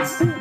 Peace.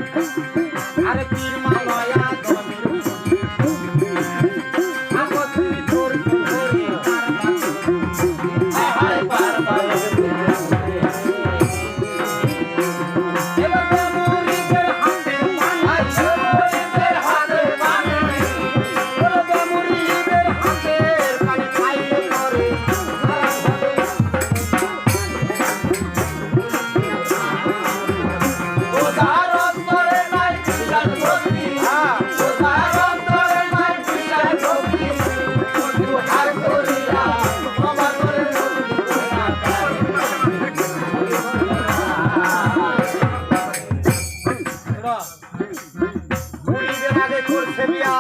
আমারে করছে বিয়া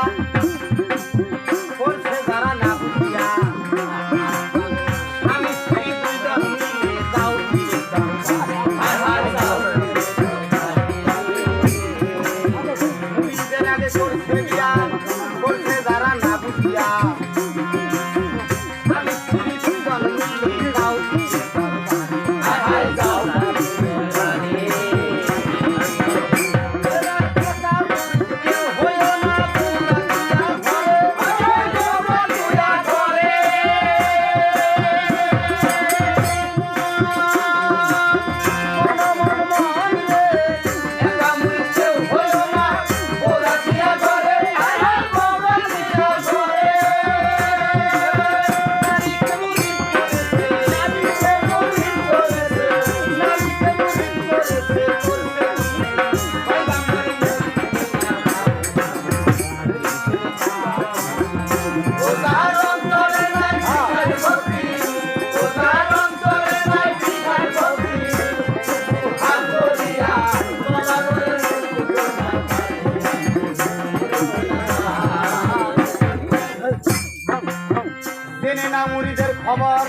চেনে না মুড়িদের খবর।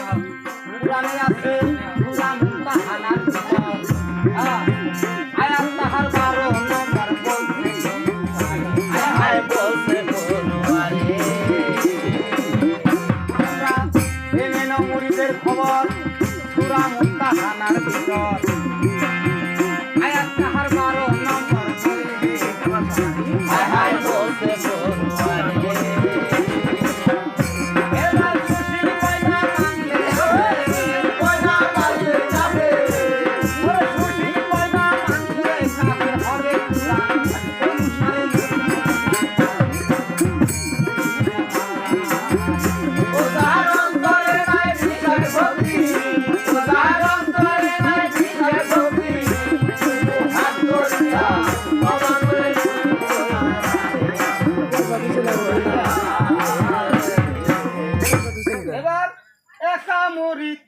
পুরাণে আছে পুরাণ তাহানার খবর। আয়াত তাহার বারো খবর ভিতর amor